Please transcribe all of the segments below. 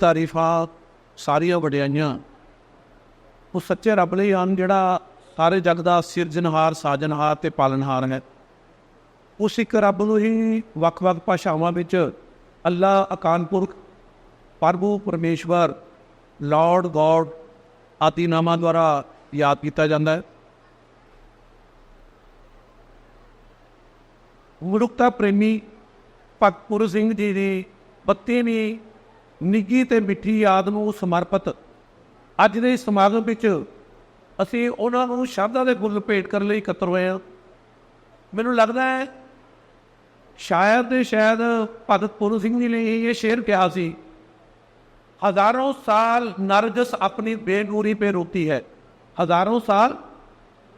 ਤਾਰੀਫਾਂ ਸਾਰੀਆਂ ਵਡਿਆਈਆਂ। ਉਹ ਸੱਚੇ ਰੱਬ ਲਈ ਹਨ ਜਿਹੜਾ ਸਾਰੇ ਜਗ ਦਾ ਸਿਰਜਣਹਾਰ, ਸਾਜਣਹਾਰ ਤੇ ਪਾਲਣਹਾਰ ਹੈ। ਉਸ ਇੱਕ ਰੱਬ ਨੂੰ ਹੀ ਵੱਖ-ਵੱਖ ਭਾਸ਼ਾਵਾਂ ਵਿੱਚ ਅੱਲਾ ਅਕਾਲ ਪੁਰਖ, ਪ੍ਰਭੂ, ਪਰਮੇਸ਼ਵਰ, ਲਾਰਡ, ਗੋਡ ਆਦਿ ਨਾਮਾਂ ਦੁਆਰਾ ਯਾਦ ਕੀਤਾ ਜਾਂਦਾ ਹੈ। ਮਨੁੱਖਤਾ ਪ੍ਰੇਮੀ ਭਗਤ ਸਿੰਘ ਜੀ ਦੀ 32ਵੀਂ ਨਿੱਗੀ ਤੇ ਮਿੱਠੀ ਯਾਦ ਨੂੰ ਸਮਰਪਿਤ। ਅੱਜ ਦੇ ਸਮਾਗਮ ਵਿੱਚ ਅਸੀਂ ਉਹਨਾਂ ਨੂੰ ਸ਼ਬਦਾਂ ਦੇ ਗੁੱਲ ਭੇਟ ਕਰਨ ਲਈ ਇਕੱਤਰ ਹੋਏ ਹਾਂ। ਮੈਨੂੰ ਲੱਗਦਾ ਹੈ, ਸ਼ਾਇਦ ਦੇ ਸ਼ਾਇਦ ਭਗਤ ਪੂਰਨ ਸਿੰਘ ਜੀ ਨੇ ਇਹ ਸ਼ੇਰ ਕਿਹਾ ਸੀ, ਹਜ਼ਾਰਾਂ ਸਾਲ ਨਰਗਸ ਆਪਣੀ ਬੇਨੂਰੀ 'ਤੇ ਰੋਤੀ ਹੈ। ਹਜ਼ਾਰਾਂ ਸਾਲ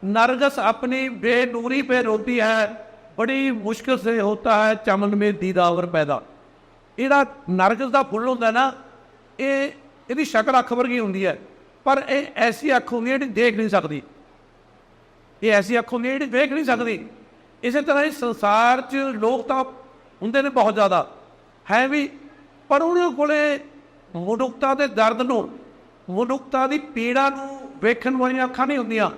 ਨਰਗਸ ਆਪਣੀ ਬੇਨੂਰੀ पे ਰੋਤੀ ਹੈ, ਬੜੀ मुश्किल से होता है चमन में दीदावर ਪੈਦਾ। ਇਹਦਾ ਨਰਗਸ ਦਾ ਫੁੱਲ ਹੁੰਦਾ ਨਾ, ਇਹ, ਇਹਦੀ ਸ਼ਕਲ ਅੱਖ ਵਰਗੀ ਹੁੰਦੀ ਹੈ। ਪਰ ਇਹ ਐਸੀ ਅੱਖ ਹੁੰਦੀ ਹੈ ਜਿਹੜੀ ਦੇਖ ਨਹੀਂ ਸਕਦੀ। ਇਹ ਐਸੀ ਅੱਖ ਹੁੰਦੀ ਹੈ ਜਿਹੜੀ ਦੇਖ ਨਹੀਂ ਸਕਦੀ। ਇਸੇ ਤਰ੍ਹਾਂ ਹੀ ਸੰਸਾਰ 'ਚ ਲੋਕ ਤਾਂ ਹੁੰਦੇ ਨੇ ਬਹੁਤ ਜ਼ਿਆਦਾ। ਹੈ ਵੀ, ਪਰ ਉਹਨਾਂ ਕੋਲੇ ਮਨੁੱਖਤਾ ਦੇ ਦਰਦ ਨੂੰ, ਮਨੁੱਖਤਾ ਦੀ ਪੀੜਾ ਨੂੰ ਵੇਖਣ ਵਾਲੀਆਂ ਅੱਖਾਂ ਨਹੀਂ ਹੁੰਦੀਆਂ।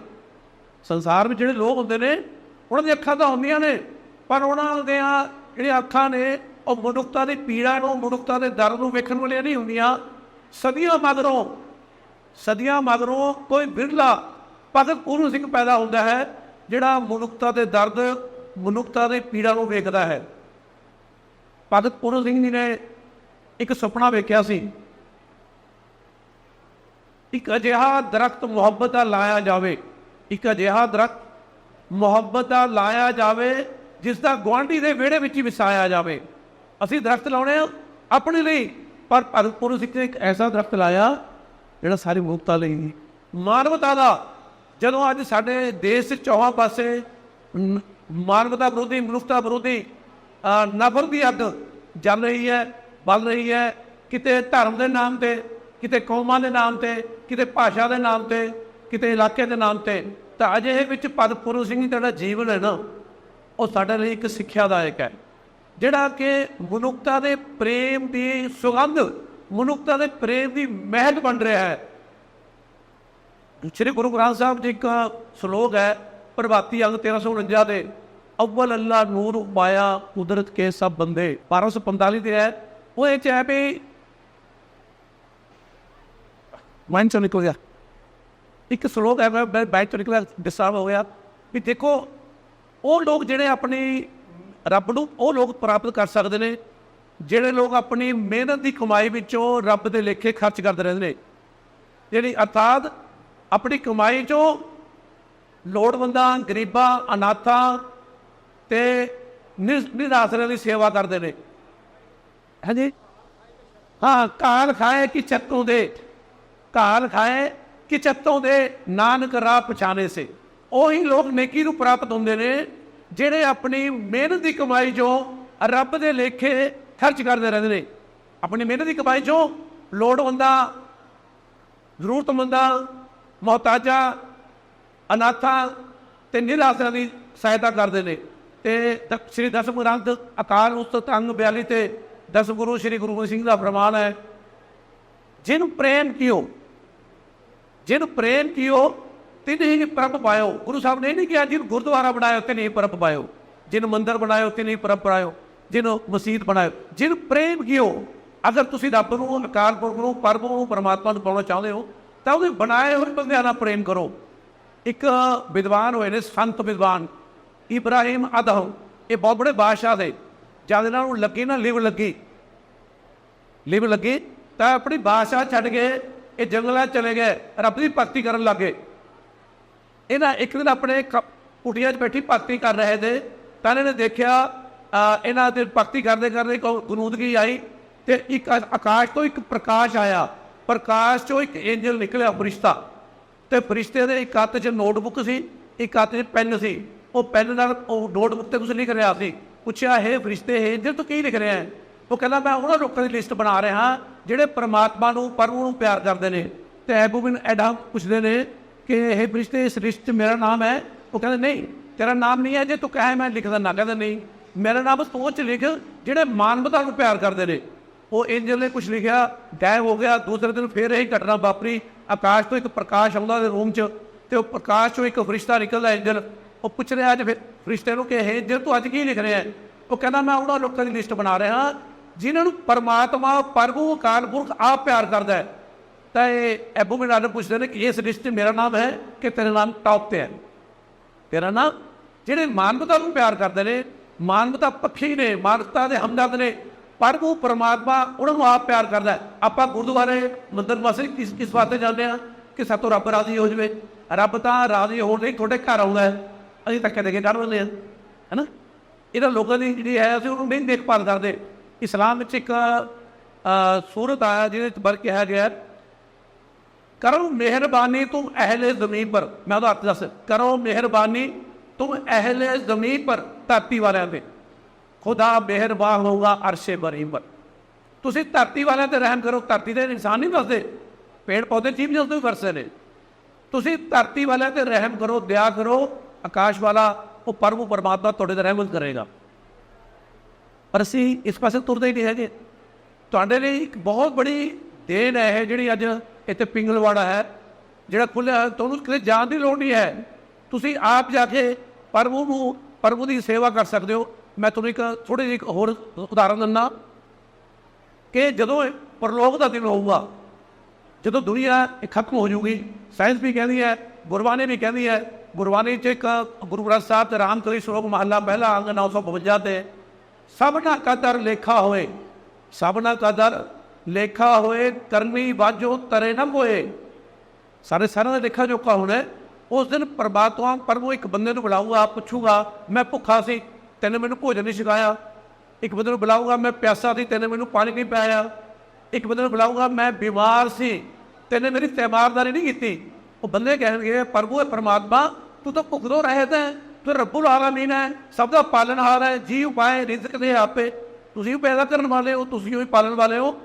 ਸੰਸਾਰ ਵਿੱਚ ਜਿਹੜੇ ਲੋਕ ਹੁੰਦੇ ਨੇ, ਉਹਨਾਂ ਦੀਆਂ ਅੱਖਾਂ ਤਾਂ ਹੁੰਦੀਆਂ ਨੇ, ਪਰ ਉਹਨਾਂ ਦੀਆਂ ਜਿਹੜੀਆਂ ਅੱਖਾਂ ਨੇ ਉਹ ਮਨੁੱਖਤਾ ਦੀ ਪੀੜਾ ਨੂੰ, ਮਨੁੱਖਤਾ ਦੇ ਦਰਦ ਨੂੰ ਵੇਖਣ ਵਾਲੀਆਂ ਨਹੀਂ ਹੁੰਦੀਆਂ। ਸਦੀਆਂ ਮਗਰੋਂ ਸਦੀਆਂ ਮਗਰੋਂ ਕੋਈ ਬਿਰਲਾ ਭਗਤ ਪੂਰਨ ਸਿੰਘ ਪੈਦਾ ਹੁੰਦਾ ਹੈ, ਜਿਹੜਾ ਮਨੁੱਖਤਾ ਦੇ ਦਰਦ, ਮਨੁੱਖਤਾ ਦੇ ਪੀੜਾ ਨੂੰ ਵੇਖਦਾ ਹੈ। ਭਗਤ ਪੂਰਨ ਸਿੰਘ ਜੀ ਨੇ ਇੱਕ ਸੁਪਨਾ ਵੇਖਿਆ ਸੀ। ਇੱਕ ਅਜਿਹਾ ਦਰਖਤ ਮੁਹੱਬਤ ਦਾ ਲਾਇਆ ਜਾਵੇ, ਇੱਕ ਅਜਿਹਾ ਦਰਖਤ ਮੁਹੱਬਤ ਦਾ ਲਾਇਆ ਜਾਵੇ, ਜਿਸ ਦਾ ਗੁਆਂਢੀ ਦੇ ਵਿਹੜੇ ਵਿੱਚ ਹੀ ਵਸਾਇਆ ਜਾਵੇ। ਅਸੀਂ ਦਰਖਤ ਲਾਉਣੇ ਆ ਆਪਣੇ ਲਈ। ਪਰ ਭਗਤ ਪੁਰਸ਼ ਸਿੰਘ ਨੇ ਇੱਕ ਐਸਾ ਦਰਖਤ ਲਾਇਆ ਜਿਹੜਾ ਸਾਰੀ ਮਨੁੱਖਤਾ ਲਈ ਨਹੀਂ ਮਾਨਵਤਾ ਦਾ। ਜਦੋਂ ਅੱਜ ਸਾਡੇ ਦੇਸ਼ 'ਚ ਚੌਹਾਂ ਪਾਸੇ ਮਾਨਵਤਾ ਵਿਰੋਧੀ ਮਨੁੱਖਤਾ ਵਿਰੋਧੀ ਅ, ਨਫ਼ਰਤ ਦੀ ਅੱਗ ਜਲ ਰਹੀ ਹੈ ਬਲ ਰਹੀ ਹੈ ਕਿਤੇ ਧਰਮ ਦੇ ਨਾਮ ਤੇ ਕਿਤੇ ਕੌਮਾਂ ਦੇ ਨਾਮ ਤੇ ਕਿਤੇ ਭਾਸ਼ਾ ਦੇ ਨਾਮ ਤੇ ਕਿਤੇ ਇਲਾਕੇ ਦੇ ਨਾਮ ਤੇ ਤਾਂ ਅਜਿਹੇ ਵਿੱਚ ਭਗਤ ਸਿੰਘ ਦਾ ਜਿਹੜਾ ਜੀਵਨ ਹੈ ਨਾ ਉਹ ਸਾਡੇ ਲਈ ਇੱਕ ਸਿੱਖਿਆਦਾਇਕ ਹੈ। ਜਿਹੜਾ ਕਿ ਮਨੁੱਖਤਾ ਦੇ ਪ੍ਰੇਮ ਦੀ ਸੁਗੰਧ, ਮਨੁੱਖਤਾ ਦੇ ਪ੍ਰੇਮ ਦੀ ਮਹਿਕ ਬਣ ਰਿਹਾ ਹੈ। ਸ਼੍ਰੀ ਗੁਰੂ ਗ੍ਰੰਥ ਸਾਹਿਬ ਜੀ ਇੱਕ ਸ਼ਲੋਕ ਹੈ, ਪ੍ਰਭਾਤੀ ਅੰਗ 1349 ਦੇ, ਅਵਲ ਅੱਲਾ ਨੂਰ ਉਪਾਇਆ ਕੁਦਰਤ ਕੇ ਸਭ ਬੰਦੇ। 1245 ਦੇ ਹੈ। ਉਹ ਇਹ ਚ ਹੈ ਵੀ ਮਾਈਂਡ ਚੋਂ ਨਿਕਲ ਗਿਆ। ਇੱਕ ਸ਼ਲੋਕ ਹੈ ਮੈਂ ਮੈਂ ਚੋਂ ਨਿਕਲਿਆ, ਡਿਸਟਰਬ ਹੋ ਗਿਆ। ਵੀ ਦੇਖੋ, ਉਹ ਲੋਕ ਜਿਹੜੇ ਆਪਣੀ ਰੱਬ ਨੂੰ ਉਹ ਲੋਕ ਪ੍ਰਾਪਤ ਕਰ ਸਕਦੇ ਨੇ, ਜਿਹੜੇ ਲੋਕ ਆਪਣੀ ਮਿਹਨਤ ਦੀ ਕਮਾਈ ਵਿੱਚੋਂ ਰੱਬ ਦੇ ਲੇਖੇ ਖਰਚ ਕਰਦੇ ਰਹਿੰਦੇ ਨੇ। ਜਿਹੜੀ ਅਰਥਾਤ ਆਪਣੀ ਕਮਾਈ ਚੋਂ ਲੋੜਵੰਦਾਂ, ਗਰੀਬਾਂ, ਅਨਾਥਾਂ ਤੇ ਨਿਸ- ਨਿਰਾਸਰਿਆਂ ਦੀ ਸੇਵਾ ਕਰਦੇ ਨੇ। ਹਾਂਜੀ? ਹਾਂ ਕਾਲ ਖਾਏ ਕਿ ਚੱਤੋਂ ਦੇ ਕਾਲ ਖਾਏ ਕਿ ਚੱਤੋਂ ਦੇ, ਨਾਨਕ ਰਾਹ ਪਛਾਣੇ ਸੇ। ਉਹੀ ਲੋਕ ਨੇਕੀ ਨੂੰ ਪ੍ਰਾਪਤ ਹੁੰਦੇ ਨੇ ਜਿਹੜੇ ਆਪਣੀ ਮਿਹਨਤ ਦੀ ਕਮਾਈ ਚੋਂ ਰੱਬ ਦੇ ਲੇਖੇ ਖਰਚ ਕਰਦੇ ਰਹਿੰਦੇ ਨੇ, ਆਪਣੀ ਮਿਹਨਤ ਦੀ ਕਮਾਈ ਚੋਂ ਲੋੜਵੰਦਾਂ, ਜ਼ਰੂਰਤਮੰਦਾਂ, ਮੁਹਤਾਜਾਂ, ਅਨਾਥਾਂ ਤੇ ਨਿਰਾਸ਼ਿਆਂ ਦੀ ਸਹਾਇਤਾ ਕਰਦੇ ਨੇ। ਤੇ ਦ- ਸ੍ਰੀ ਦਸਮ ਗ੍ਰੰਥ ਅਕਾਲ ਉਸਤਤ ਅੰਗ 42 ਤੇ ਦਸਮ ਗੁਰੂ ਸ੍ਰੀ ਗੁਰੂ ਗੋਬਿੰਦ ਸਿੰਘ ਦਾ ਫਰਮਾਨ ਹੈ, ਜਿਨ ਪ੍ਰੇਮ ਕੀਓ, ਜਿਨ ਪ੍ਰੇਮ ਕੀਓ ਤਿਨ ਹੀ ਪ੍ਰਭ ਪਾਇਓ। ਗੁਰੂ ਸਾਹਿਬ ਨੇ ਇਹ ਨਹੀਂ ਕਿਹਾ ਜਿਨ ਗੁਰਦੁਆਰਾ ਬਣਾਇਓ ਤਿਨ ਹੀ ਪ੍ਰਭ ਪਾਇਓ। ਜਿਨ ਮੰਦਰ ਬਣਾਇਓ ਤਿਨ ਹੀ ਪ੍ਰਭ ਪਾਇਓ। ਜਿਨ ਮਸਜਿਦ ਬਣਾਇਓ ਜਿਨ ਪ੍ਰੇਮ ਕੀਓ। ਅਗਰ ਤੁਸੀਂ ਰੱਬ ਨੂੰ, ਅਕਾਲ ਪੁਰਖ ਨੂੰ, ਪਰਮ ਨੂੰ, ਪਰਮਾਤਮਾ ਨੂੰ ਪਾਉਣਾ ਚਾਹੁੰਦੇ ਹੋ, ਤਾਂ ਉਹਦੇ ਬਣਾਏ ਹੋਏ ਬੰਦਿਆਂ ਨਾਲ ਪ੍ਰੇਮ ਕਰੋ। ਇੱਕ ਵਿਦਵਾਨ ਹੋਏ ਨੇ, ਸੰਤ ਵਿਦਵਾਨ। ਇਬਰਾਹੀਮ ਅਦਹ ਇਹ ਬਹੁਤ ਬੜੇ ਬਾਦਸ਼ਾਹ ਦੇ ਜਦ ਇਹਨਾਂ ਨੂੰ ਲੱਗੀ ਨਾ ਲਿਵ ਲੱਗੀ। ਲਿਵ ਲੱਗੀ ਤਾਂ ਆਪਣੀ ਬਾਦਸ਼ਾਹ ਛੱਡ ਕੇ ਇਹ ਜੰਗਲਾਂ 'ਚ ਚਲੇ ਗਏ। ਰੱਬ ਦੀ ਭਗਤੀ ਕਰਨ ਲੱਗੇ। ਇਹਨਾਂ ਇੱਕ ਦਿਨ ਆਪਣੇ ਕ- ਕੁਟੀਆਂ 'ਚ ਬੈਠੀ ਭਗਤੀ ਕਰ ਰਹੇ ਤੇ ਤਾਂ ਇਹਨਾਂ ਨੇ ਦੇਖਿਆ ਇਹਨਾਂ ਦੇ ਭਗਤੀ ਕਰਦੇ ਕਰਦੇ ਇੱਕ ਆਈ ਤੇ ਇੱਕ ਆਕਾਸ਼ ਤੋਂ ਇੱਕ ਪ੍ਰਕਾਸ਼ ਆਇਆ। ਪ੍ਰਕਾਸ਼ 'ਚੋਂ ਇੱਕ ਐਂਜਲ ਨਿਕਲਿਆ ਫਰਿਸ਼ਤਾ। ਤੇ ਫਰਿਸ਼ਤੇ ਦੇ ਇੱਕ ਹੱਥ 'ਚ ਨੋਟਬੁੱਕ ਸੀ, ਇੱਕ ਹੱਥ 'ਚ ਪੈਨ ਸੀ। ਉਹ ਪੈਨ ਨਾਲ ਉਹ ਨੋਟਬੁੱਕ ਤੇ ਕੁਝ ਲਿਖ ਰਿਹਾ ਸੀ। ਪੁੱਛਿਆ, ਹੈ ਫਰਿਸ਼ਤੇ, ਹੈ ਜੇ ਤੂੰ ਕੀ ਲਿਖ ਰਿਹਾ ਹੈ? ਉਹ ਕਹਿੰਦਾ, ਮੈਂ ਉਹਨਾਂ ਲੋਕਾਂ ਦੀ ਲਿਸਟ ਬਣਾ ਰਿਹਾ ਜਿਹੜੇ ਪਰਮਾਤਮਾ ਨੂੰ ਪਰਮ ਨੂੰ ਪਿਆਰ ਕਰਦੇ ਨੇ। ਤੇ ਐਬੂਬਿਨ ਐਡਮ ਪੁੱਛਦੇ ਨੇ ਕਿ ਇਹ ਫਰਿਸ਼ਤੇ, ਇਸ ਰਿਸ਼ਤ 'ਚ ਮੇਰਾ ਨਾਮ ਹੈ। ਉਹ ਕਹਿੰਦੇ, ਨਹੀਂ, ਤੇਰਾ ਨਾਮ ਨਹੀਂ ਹੈ ਜੇ ਤੂੰ ਕਹੇ ਮੈਂ ਲਿਖਦਾ ਨਾ। ਕਹਿੰਦਾ, ਨਹੀਂ, ਮੇਰਾ ਨਾਮ ਸੋਚ ਲਿਖ, ਜਿਹੜੇ ਮਾਨਵਤਾ ਨੂੰ ਪਿਆਰ ਕਰਦੇ ਨੇ। ਉਹ ਐਂਜਲ ਨੇ ਕੁਝ ਲਿਖਿਆ ਡੈ ਹੋ ਗਿਆ। ਦੂਸਰੇ ਦਿਨ ਫੇਰ ਇਹ ਘਟਨਾ ਵਾਪਰੀ। ਆਕਾਸ਼ ਤੋਂ ਇੱਕ ਪ੍ਰਕਾਸ਼ ਆਉਂਦਾ ਦੇ ਰੂਮ 'ਚ ਤੇ ਉਹ ਪ੍ਰਕਾਸ਼ ਚੋਂ ਇੱਕ ਫਰਿਸ਼ਤਾ ਨਿਕਲਦਾ ਐਂਜਲ ਉਹ ਪੁੱਛ ਰਿਹਾ ਅੱਜ ਫਿਰ ਫਰਿਸ਼ਤੇ ਨੂੰ ਕਿ ਇਹ ਐਂਜਲ ਤੂੰ ਅੱਜ ਕੀ ਲਿਖ ਰਿਹਾ ਹੈ? ਉਹ ਕਹਿੰਦਾ, ਮੈਂ ਉਹਨਾਂ ਲੋਕਾਂ ਦੀ ਲਿਸਟ ਬਣਾ ਰਿਹਾ ਜਿਨ੍ਹਾਂ ਨੂੰ ਪਰਮਾਤਮਾ, ਪ੍ਰਭੂ, ਅਕਾਲ ਪੁਰਖ ਆਪ ਪਿਆਰ ਕਰਦਾ ਹੈ। ਤਾਂ ਇਹ ਐਬੂ ਮਿਨਾਰ ਪੁੱਛਦੇ ਨੇ ਕਿ ਇਸ ਲਿਸਟ ਮੇਰਾ ਨਾਮ ਹੈ ਕਿ ਤੇਰਾ ਨਾਮ ਟੌਪ ਤੇ ਹੈ ਤੇਰਾ ਨਾਮ ਜਿਹੜੇ ਮਾਨਵਤਾ ਨੂੰ ਪਿਆਰ ਕਰਦੇ ਨੇ ਮਾਨਵਤਾ ਪੱਖੀ ਨੇ ਮਾਨਵਤਾ ਦੇ ਹਮਦਰਦ ਨੇ ਪਰ ਉਹ ਪਰਮਾਤਮਾ ਉਹਨਾਂ ਨੂੰ ਆਪ ਪਿਆਰ ਕਰਦਾ ਆਪਾਂ ਗੁਰਦੁਆਰੇ ਮੰਦਰ ਵਾਸਤੇ ਕਿਸ ਕਿਸ ਵਾਸਤੇ ਜਾਂਦੇ ਆ ਕਿ ਸਾਤੋਂ ਰੱਬ ਰਾਜ਼ੀ ਹੋ ਜਾਵੇ ਰੱਬ ਤਾਂ ਰਾਜ਼ੀ ਹੋਣ ਲਈ ਤੁਹਾਡੇ ਘਰ ਆਉਂਦਾ ਅਸੀਂ ਤਾਂ ਕਦੇ ਕੇ ਕਰ ਲੈਂਦੇ ਆ ਹੈਨਾ ਇਹਦਾ ਲੋਕਾਂ ਦੀ ਜਿਹੜੀ ਹੈ ਅਸੀਂ ਉਹਨੂੰ ਨਹੀਂ ਦੇਖਭਾਲ ਕਰਦੇ ਇਸਲਾਮ ਵਿੱਚ ਇੱਕ ਸੂਰਤ ਆਇਆ ਜਿਹਦੇ ਵਿੱਚ ਬਰ ਗਿਆ ਹੈ, ਕਰੋ ਮਿਹਰਬਾਨੀ ਤੁਮ ਅਹਲੇ ਜ਼ਮੀਨ ਪਰ। ਮੈਂ ਉਹਦਾ ਅਰਥ ਦੱਸ ਕਰੋ ਮਿਹਰਬਾਨੀ ਤੁਮ ਅਹਲੇ ਜ਼ਮੀਨ ਪਰ ਧਰਤੀ ਵਾਲਿਆਂ ਤੇ। ਖੁਦਾ ਮਿਹਰਬਾਨ ਹੋਊਗਾ ਅਰਸ਼ੇ ਬਰੀਮ ਪਰ। ਤੁਸੀਂ ਧਰਤੀ ਵਾਲਿਆਂ ਤੇ ਰਹਿਮ ਕਰੋ। ਧਰਤੀ ਦੇ ਇਨਸਾਨ ਨਹੀਂ ਵਸਦੇ। ਪੇੜ ਪੌਦੇ ਜੀਵ ਜੰਤੂ ਵੀ ਵਸਦੇ ਨੇ। ਤੁਸੀਂ ਧਰਤੀ ਵਾਲਿਆਂ ਤੇ ਰਹਿਮ ਕਰੋ ਦਇਆ ਕਰੋ। ਆਕਾਸ਼ ਵਾਲਾ ਉਹ ਪਰਮ ਪਰਮਾਤਮਾ ਤੁਹਾਡੇ ਤੇ ਰਹਿਮਤ ਕਰੇਗਾ। ਪਰ ਅਸੀਂ ਇਸ ਪਾਸੇ ਤੁਰਦੇ ਹੀ ਨਹੀਂ ਹੈਗੇ। ਤੁਹਾਡੇ ਲਈ ਇੱਕ ਬਹੁਤ ਬੜੀ ਦੇਣ ਹੈ ਇਹ ਜਿਹੜੀ ਅੱਜ ਇੱਥੇ ਪਿੰਗਲਵਾੜਾ ਹੈ, ਜਿਹੜਾ ਖੁੱਲਿਆ ਤੁਹਾਨੂੰ ਕਿਤੇ ਜਾਣ ਦੀ ਲੋੜ ਨਹੀਂ ਹੈ। ਤੁਸੀਂ ਆਪ ਜਾ ਕੇ ਪ੍ਰਭੂ ਨੂੰ, ਪ੍ਰਭੂ ਦੀ ਸੇਵਾ ਕਰ ਸਕਦੇ ਹੋ। ਮੈਂ ਤੁਹਾਨੂੰ ਇੱਕ ਥੋੜੀ ਜਿਹੀ ਇੱਕ ਹੋਰ ਉਦਾਹਰਨ ਦਿੰਦਾ ਕਿ ਜਦੋਂ ਇਹ ਪਰਲੋਕ ਦਾ ਦਿਨ ਹੋਊਗਾ, ਜਦੋਂ ਦੁਨੀਆ ਖਤਮ ਹੋ ਜੂਗੀ, ਸਾਇੰਸ ਵੀ ਕਹਿੰਦੀ ਹੈ, ਗੁਰਬਾਣੀ ਵੀ ਕਹਿੰਦੀ ਹੈ, ਗੁਰਬਾਣੀ 'ਚ ਇੱਕ ਗੁਰੂ ਗ੍ਰੰਥ ਸਾਹਿਬ ਤੇ ਰਾਮਚਰਿਤ ਸ਼ਲੋਕ ਮਹੱਲਾ ਪਹਿਲਾ ਅੰਗ 952 ਤੇ, ਸਭਨਾ ਕਦਰ ਲੇਖਾ ਹੋਏ, ਸਭਨਾ ਕਦਰ ਲੇਖਾ ਹੋਏ ਕਰਨੀ ਵਾਜੋ, ਤਰੇ ਨਾ ਹੋਏ ਸਾਰੇ ਸਾਰਿਆਂ ਦਾ ਲੇਖਾ ਜੋਖਾ ਹੋਣਾ ਉਸ ਦਿਨ ਪਰਮਾਤਮਾ ਪ੍ਰਭੂ ਇੱਕ ਬੰਦੇ ਨੂੰ ਬੁਲਾਊਗਾ, ਪੁੱਛੂਗਾ, ਮੈਂ ਭੁੱਖਾ ਸੀ, ਤੈਨੇ ਮੈਨੂੰ ਭੋਜਨ ਨਹੀਂ ਛਕਾਇਆ। ਇੱਕ ਬੰਦੇ ਨੂੰ ਬੁਲਾਊਗਾ, ਮੈਂ ਪਿਆਸਾ ਸੀ, ਤੈਨੇ ਮੈਨੂੰ ਪਾਣੀ ਨਹੀਂ ਪਿਆਇਆ। ਇੱਕ ਬੰਦੇ ਨੂੰ ਬੁਲਾਊਗਾ, ਮੈਂ ਬਿਮਾਰ ਸੀ, ਤੈਨੇ ਮੇਰੀ ਤੈਮਾਰਦਾਰੀ ਨਹੀਂ ਕੀਤੀ। ਉਹ ਬੰਦੇ ਕਹਿਣਗੇ, ਪ੍ਰਭੂ ਹੈ ਪਰਮਾਤਮਾ, ਤੂੰ ਤਾਂ ਭੁੱਖ ਤੋਂ ਰਹਿਤ ਹੈ, ਤੂੰ ਰੱਬੁਲ ਆਲਮੀਨ ਹੈ, ਸਭ ਦਾ ਪਾਲਣਹਾਰ ਹੈ ਜੀ ਉਪਾਏ ਰਿਜ਼ਕ ਦੇ ਆਪੇ। ਤੁਸੀਂ ਪੈਦਾ ਕਰਨ ਵਾਲੇ ਹੋ, ਤੁਸੀਂ ਵੀ ਪਾਲਣ ਵਾਲੇ ਹੋ।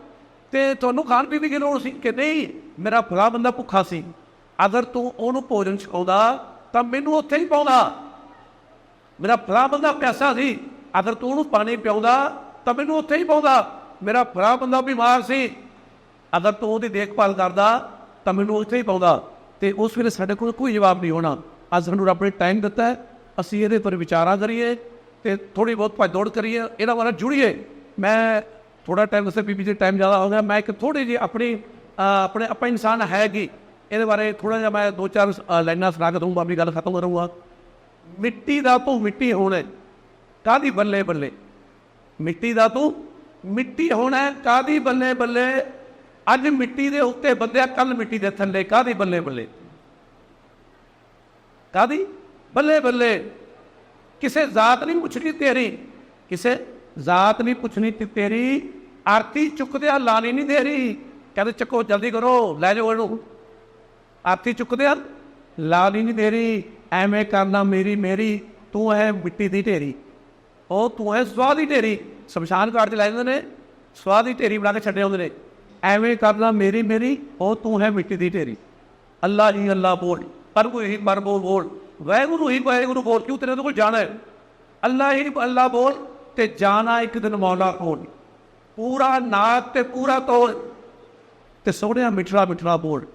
ਤੇ ਤੁਹਾਨੂੰ ਖਾਣ ਪੀਣ ਦੀ ਕੀ ਲੋੜ ਸੀ? ਕਿ ਨਹੀਂ, ਮੇਰਾ ਫਲਾ ਬੰਦਾ ਭੁੱਖਾ ਸੀ। ਅਗਰ ਤੂੰ ਉਹਨੂੰ ਭੋਜਨ ਛਕਾਉਂਦਾ, ਤਾਂ ਮੈਨੂੰ ਉੱਥੇ ਹੀ ਪਾਉਂਦਾ। ਮੇਰਾ ਫਲਾ ਬੰਦਾ ਪਿਆਸਾ ਸੀ। ਅਗਰ ਤੂੰ ਉਹਨੂੰ ਪਾਣੀ ਪਿਆਉਂਦਾ, ਤਾਂ ਮੈਨੂੰ ਉੱਥੇ ਹੀ ਪਾਉਂਦਾ। ਮੇਰਾ ਫਲਾ ਬੰਦਾ ਬਿਮਾਰ ਸੀ। ਅਗਰ ਤੂੰ ਉਹਦੀ ਦੇਖਭਾਲ ਕਰਦਾ, ਤਾਂ ਮੈਨੂੰ ਉੱਥੇ ਹੀ ਪਾਉਂਦਾ। ਤੇ ਉਸ ਵੇਲੇ ਸਾਡੇ ਕੋਲ ਕੋਈ ਜਵਾਬ ਨਹੀਂ ਹੋਣਾ। ਅੱਜ ਸਾਨੂੰ ਰੱਬ ਨੇ ਟਾਈਮ ਦਿੱਤਾ ਅਸੀਂ ਇਹਦੇ ਪਰ ਵਿਚਾਰਾਂ ਕਰੀਏ ਤੇ ਥੋੜੀ ਬਹੁਤ ਭੱਜ ਦੌੜ ਕਰੀਏ। ਇਹਨਾਂ ਨਾਲ ਜੁੜੀਏ। ਮੈਂ ਥੋੜਾ ਟਾਈਮ ਦੱਸਿਆ ਬੀਬੀ ਜੀ ਟਾਈਮ ਜ਼ਿਆਦਾ ਹੋ ਗਿਆ। ਮੈਂ ਇੱਕ ਥੋੜੀ ਜਿਹੀ ਆਪਣੀ ਆਪਣੇ ਆਪਾਂ ਇਨਸਾਨ ਹੈਗੀ ਇਹਦੇ ਬਾਰੇ ਥੋੜਾ ਜਿਹਾ ਮੈਂ ਦੋ ਚਾਰ ਲਾਈਨਾਂ ਸੁਣਾ ਕੇ ਦਊਂਗਾ ਆਪਣੀ ਗੱਲ ਖਤਮ ਕਰੂੰਗਾ। ਮਿੱਟੀ ਦਾ ਤੂੰ ਮਿੱਟੀ ਹੋਣਾ ਹੈ, ਕਾਹਦੀ ਬੱਲੇ ਬੱਲੇ? ਮਿੱਟੀ ਦਾ ਤੂੰ ਮਿੱਟੀ ਹੋਣਾ ਹੈ, ਕਾਹਦੀ ਬੱਲੇ ਬੱਲੇ? ਅੱਜ ਮਿੱਟੀ ਦੇ ਉੱਤੇ ਬੰਦਿਆ ਕੱਲ ਮਿੱਟੀ ਦੇ ਥੱਲੇ ਕਾਹਦੀ ਬੱਲੇ ਬੱਲੇ? ਕਾਹਦੀ ਬੱਲੇ ਬੱਲੇ? ਕਿਸੇ ਜ਼ਾਤ ਨਹੀਂ ਪੁੱਛਣੀ ਤੇਰੀ ਕਿਸੇ ਜ਼ਾਤ ਨਹੀਂ ਪੁੱਛਣੀ ਤੇਰੀ ਆਰਤੀ ਚੁੱਕਦੇ ਆ ਲਾਣੀ ਨਹੀਂ ਦੇ ਰਹੀ। ਕਹਿੰਦੇ, ਚੱਕੋ, ਜਲਦੀ ਕਰੋ, ਲੈ ਜਾਓ ਇਹਨੂੰ। ਆਰਤੀ ਆ ਲਾਣੀ ਨਹੀਂ ਦੇ ਰਹੀ। ਐਵੇਂ ਕਰਨਾ ਮੇਰੀ ਮੇਰੀ, ਤੂੰ ਹੈ ਮਿੱਟੀ ਦੀ ਢੇਰੀ। ਉਹ ਤੂੰ ਹੈ ਸਵਾਹ ਦੀ ਢੇਰੀ। ਸ਼ਮਸ਼ਾਨ ਘਾਟ 'ਚ ਲੈ ਜਾਂਦੇ ਨੇ, ਸਵਾਹ ਦੀ ਢੇਰੀ ਬਣਾ ਕੇ ਛੱਡੇ ਹੁੰਦੇ ਨੇ। ਐਵੇਂ ਕਰਨਾ ਮੇਰੀ ਮੇਰੀ, ਉਹ ਤੂੰ ਹੈ ਮਿੱਟੀ ਦੀ ਢੇਰੀ। ਅੱਲਾ ਹੀ ਅੱਲਾ ਬੋਲ ਪਰ ਕੋਈ ਹੀ ਪਰ ਬੋਲ ਬੋਲ। ਵਾਹਿਗੁਰੂ ਹੀ ਵਾਹਿਗੁਰੂ ਬੋਲ, ਕਿਉਂ ਤੇਰੇ ਕੋਲ ਜਾਣਾ? ਹੈ ਅੱਲਾ ਹੀ ਅੱਲਾ ਬੋਲ ਤੇ ਜਾਣਾ ਇੱਕ ਦਿਨ ਮੌਲਾ ਕੋਲ ਪੂਰਾ ਨਾਕ ਤੇ ਪੂਰਾ ਤੋੜ ਤੇ ਸੋਹਣਿਆ ਮਿੱਠੜਾ ਮਿੱਠੜਾ ਬੋਲ।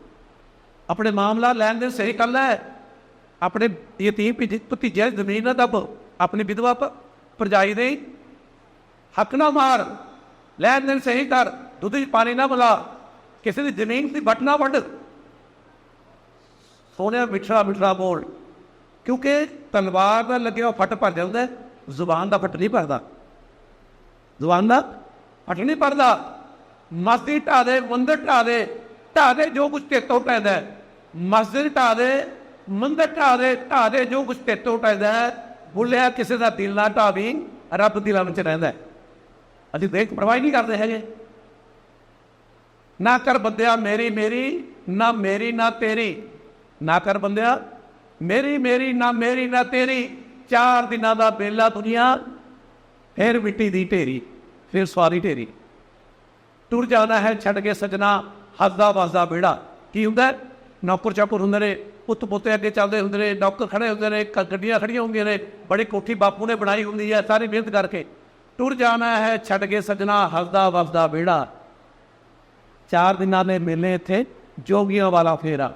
ਆਪਣੇ ਮਾਮਲਾ ਲੈਣ ਦੇ ਸਹੀ ਕਰ ਹੈ। ਆਪਣੇ ਯਤੀਮ ਭਤੀਜੇ ਦੀ ਜ਼ਮੀਨ ਨਾ ਦੱਬ। ਆਪਣੀ ਵਿਧਵਾ ਭ- ਭਰਜਾਈ ਦੇ ਹੱਕ ਨਾ ਮਾਰ। ਲੈਣ ਦੇਣ ਸਹੀ ਕਰ। ਦੁੱਧ 'ਚ ਪਾਣੀ ਨਾ ਮਿਲਾ। ਕਿਸੇ ਦੀ ਜ਼ਮੀਨ ਦੀ ਵੱਟ ਨਾ ਵੱਢ। ਸੋਹਣਿਆ ਮਿੱਠੜਾ ਮਿੱਠੜਾ ਬੋਲ। ਕਿਉਂਕਿ ਤਲਵਾਰ ਦਾ ਲੱਗਿਆ ਹੋਇਆ ਫੱਟ ਭਰ ਜਾਂਦਾ ਜ਼ੁਬਾਨ ਦਾ ਫੱਟ ਨਹੀਂ ਭਰਦਾ। ਜ਼ੁਬਾਨ ਦਾ ਫੱਟ ਨਹੀਂ ਭਰਦਾ ਮਸਜਿਦ ਢਾ ਦੇ, ਮੰਦਰ ਢਾ ਦੇ ਢਾ ਦੇ ਜੋ ਕੁਝ ਤੇਤੋਂ ਪੈਦਾ ਹੈ। ਮਸਜਿਦ ਢਾ ਦੇ, ਮੰਦਰ ਢਾ ਦੇ ਢਾ ਦੇ ਜੋ ਕੁਝ ਤੇਤੋਂ ਪੈਦਾ ਹੈ। ਬੁੱਲਿਆ ਕਿਸੇ ਦਾ ਦਿਲ ਨਾ ਢਾਵੀ, ਰੱਬ ਦਿਲਾਂ ਵਿੱਚ ਰਹਿੰਦਾ ਅਸੀਂ ਦੇਖ ਪਰਵਾਹ ਨਹੀਂ ਕਰਦੇ ਹੈਗੇ। ਨਾ ਕਰ ਬੰਦਿਆ ਮੇਰੀ ਮੇਰੀ, ਨਾ ਮੇਰੀ, ਨਾ ਤੇਰੀ। ਨਾ ਕਰ ਬੰਦਿਆ ਮੇਰੀ ਮੇਰੀ, ਨਾ ਮੇਰੀ, ਨਾ ਤੇਰੀ। ਚਾਰ ਦਿਨਾਂ ਦਾ ਬੇਲਾ ਦੁਨੀਆ, ਫਿਰ ਮਿੱਟੀ ਦੀ ਢੇਰੀ। ਫਿਰ ਸਵਾਰੀ ਢੇਰੀ। ਟੁਰ ਜਾਣਾ ਹੈ, ਛੱਡ ਕੇ ਸਜਣਾ, ਹੱਸਦਾ ਵਸਦਾ ਬੇੜਾ ਕੀ ਹੁੰਦਾ ਨੌਕਰ ਚਾਕਰ ਹੁੰਦੇ ਨੇ, ਪੁੱਤ ਪੁੱਤੇ ਅੱਗੇ ਚੱਲਦੇ ਹੁੰਦੇ ਨੇ, ਨੌਕਰ ਖੜੇ ਹੁੰਦੇ ਨੇ ਗੱਡੀਆਂ ਖੜੀਆਂ ਹੁੰਦੀਆਂ ਨੇ, ਬੜੀ ਕੋਠੀ ਬਾਪੂ ਨੇ ਬਣਾਈ ਹੁੰਦੀ ਹੈ, ਸਾਰੀ ਮਿਹਨਤ ਕਰਕੇ। ਟੁਰ ਜਾਣਾ ਹੈ, ਛੱਡ ਕੇ ਸਜਣਾ, ਹੱਸਦਾ ਵਸਦਾ ਵਿਹੜਾ। ਚਾਰ ਦਿਨਾਂ ਦੇ ਮੇਲੇ ਇੱਥੇ, ਜੋਗੀਆਂ ਵਾਲਾ ਫੇਰਾ।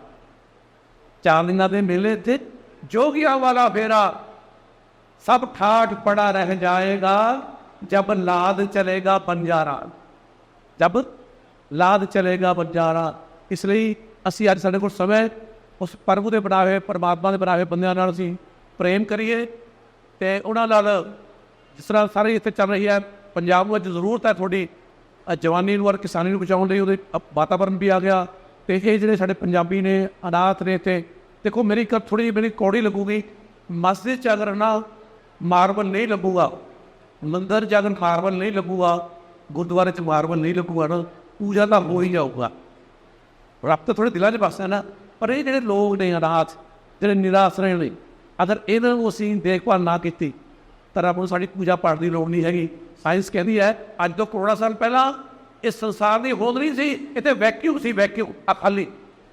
ਚਾਰ ਦਿਨਾਂ ਦੇ ਮੇਲੇ ਇੱਥੇ, ਜੋਗੀਆਂ ਵਾਲਾ ਫੇਰਾ। ਸਭ ਠਾਠ ਪੜਾ ਰਹਿ ਜਾਏਗਾ। ਜਬ ਲਾਦ ਚਲੇਗਾ ਬੰਜਾਰਾ ਜਬ ਲਾਦ ਚਲੇਗਾ ਬੰਜਾਰਾ ਇਸ ਲਈ ਅਸੀਂ ਅੱਜ ਸਾਡੇ ਕੋਲ ਸਮਾਂ ਉਸ ਪ੍ਰਭੂ ਦੇ ਬਣਾਏ ਹੋਏ ਪਰਮਾਤਮਾ ਦੇ ਬਣਾਏ ਹੋਏ ਬੰਦਿਆਂ ਨਾਲ ਅਸੀਂ ਪ੍ਰੇਮ ਕਰੀਏ ਤੇ ਉਹਨਾਂ ਨਾਲ ਜਿਸ ਤਰ੍ਹਾਂ ਸਾਰੇ ਇੱਥੇ ਚੱਲ ਰਹੀ ਹੈ ਪੰਜਾਬ ਵਿੱਚ ਜ਼ਰੂਰਤ ਹੈ ਤੁਹਾਡੀ ਜਵਾਨੀ ਨੂੰ ਔਰ ਕਿਸਾਨੀ ਨੂੰ ਬਚਾਉਣ ਲਈ ਉਹਦੇ ਅ, ਵਾਤਾਵਰਣ ਵੀ ਆ ਗਿਆ ਤੇ ਇਹ ਜਿਹੜੇ ਸਾਡੇ ਪੰਜਾਬੀ ਨੇ ਅਨਾਥ ਨੇ ਤੇ ਦੇਖੋ ਮੇਰੀ ਇੱਕ ਥੋੜੀ ਜਿਹੀ ਮੇਰੀ ਕੌੜੀ ਲੱਗੂਗੀ ਮਸਜਿਦ ਚ ਅਗਰ ਨਾ ਮਾਰਬਲ ਨਹੀਂ ਲੱਗੂਗਾ ਮੰਦਰ ਚ ਅਗਰ ਮਾਰਬਲ ਨਹੀਂ ਲੱਗੂਗਾ, ਗੁਰਦੁਆਰੇ ਚ ਮਾਰਬਲ ਨਹੀਂ ਲੱਗੂਗਾ ਨਾ, ਪੂਜਾ ਤਾਂ ਹੋ ਹੀ ਜਾਊਗਾ। ਰੱਬ ਤਾਂ ਥੋੜੇ ਦਿਲਾਂ 'ਚ ਵਸਦਾ ਨਾ, ਪਰ ਇਹ ਜਿਹੜੇ ਲੋਕ ਨੇ ਅਨਾਥ, ਜਿਹੜੇ ਨਿਰਾਸ਼ਰੇ ਨੇ, ਅਗਰ ਇਹਨਾਂ ਨੂੰ ਅਸੀਂ ਦੇਖਭਾਲ ਨਾ ਕੀਤੀ, ਤਾਂ ਰੱਬ ਨੂੰ ਸਾਡੀ ਪੂਜਾ ਪਾਠ ਦੀ ਲੋੜ ਨਹੀਂ ਹੈਗੀ। ਸਾਇੰਸ ਕਹਿੰਦੀ ਹੈ, ਅੱਜ ਤੋਂ ਕਰੋੜਾਂ ਸਾਲ ਪਹਿਲਾਂ ਇਸ ਸੰਸਾਰ ਦੀ ਹੋਂਦ ਨਹੀਂ ਸੀ, ਇੱਥੇ ਵੈਕਿਊਮ ਸੀ ਵੈਕਿਊਮ ਆ ਖਾਲੀ।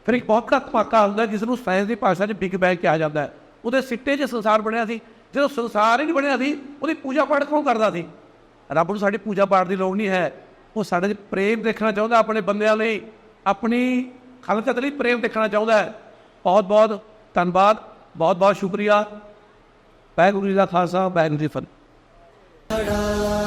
ਫਿਰ ਇੱਕ ਬਹੁਤ ਘੱਟ ਧਮਾਕਾ ਹੁੰਦਾ, ਜਿਸ ਨੂੰ ਸਾਇੰਸ ਦੀ ਭਾਸ਼ਾ 'ਚ ਬਿਗ ਬੈਂਗ ਕਿਹਾ ਜਾਂਦਾ ਹੈ। ਉਹਦੇ ਸਿੱਟੇ 'ਚ ਸੰਸਾਰ ਬਣਿਆ ਸੀ। ਜਦੋਂ ਸੰਸਾਰ ਹੀ ਨਹੀਂ ਬਣਿਆ ਸੀ, ਉਹਦੀ ਪੂਜਾ ਪਾਠ ਕੌਣ ਕਰਦਾ ਸੀ? ਰੱਬ ਨੂੰ ਸਾਡੀ ਪੂਜਾ ਪਾਠ ਦੀ ਲੋੜ ਨਹੀਂ ਹੈ। ਉਹ ਸਾਡੇ 'ਚ ਪ੍ਰੇਮ ਦੇਖਣਾ ਚਾਹੁੰਦਾ, ਆਪਣੇ ਬੰਦਿਆਂ ਲਈ, ਆਪਣੀ ਖਾਲਸਾ ਲਈ ਪ੍ਰੇਮ ਦੇਖਣਾ ਚਾਹੁੰਦਾ ਹੈ। ਬਹੁਤ ਬਹੁਤ ਧੰਨਵਾਦ, ਬਹੁਤ ਬਹੁਤ ਸ਼ੁਕਰੀਆ। ਵਾਹਿਗੁਰੂ ਜੀ ਦਾ ਖਾਲਸਾ, ਵਾਹਿਗੁਰੂ ਜੀ ਫਤਿਹ।